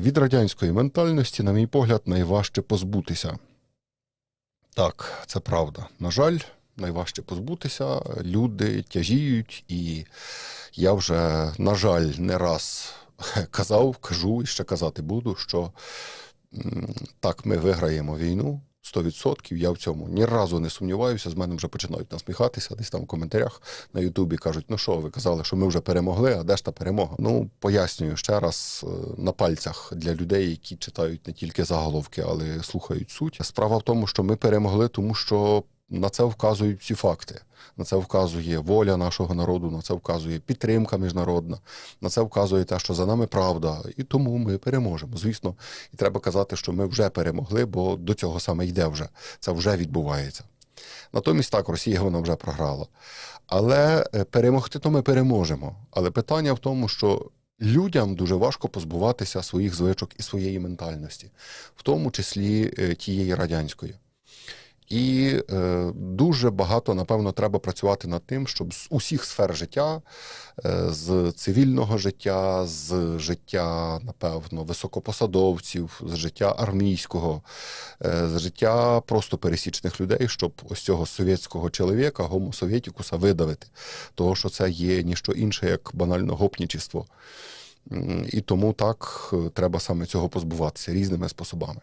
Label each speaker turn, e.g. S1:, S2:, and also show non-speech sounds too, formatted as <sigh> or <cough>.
S1: Від радянської ментальності, на мій погляд, найважче позбутися. Так, це правда. На жаль, найважче позбутися. Люди тяжіють, і я вже, на жаль, не раз <laughs> казав, кажу і ще казати буду, що так, ми виграємо війну. 100%, я в цьому ні разу не сумніваюся. З мене вже починають насміхатися, десь там в коментарях на Ютубі кажуть: ну що, ви казали, що ми вже перемогли, а де ж та перемога? Ну, пояснюю ще раз е, на пальцях для людей, які читають не тільки заголовки, але слухають суть. Справа в тому, що ми перемогли, тому що на це вказують всі факти. На це вказує воля нашого народу, на це вказує підтримка міжнародна, на це вказує те, що за нами правда, і тому ми переможемо. Звісно, і треба казати, що ми вже перемогли, бо до цього саме йде вже. Це вже відбувається. Натомість так, Росія вона вже програла. Але е, перемогти то ми переможемо. Але питання в тому, що людям дуже важко позбуватися своїх звичок і своєї ментальності, в тому числі е, тієї радянської. І е, дуже багато, напевно, треба працювати над тим, щоб з усіх сфер життя, е, з цивільного життя, з життя, напевно, високопосадовців, з життя армійського, е, з життя просто пересічних людей, щоб ось цього совєтського чоловіка, гомо совєтікуса, видавити. Того, що це є ніщо інше, як банально гопнічество. І тому так е, треба саме цього позбуватися різними способами.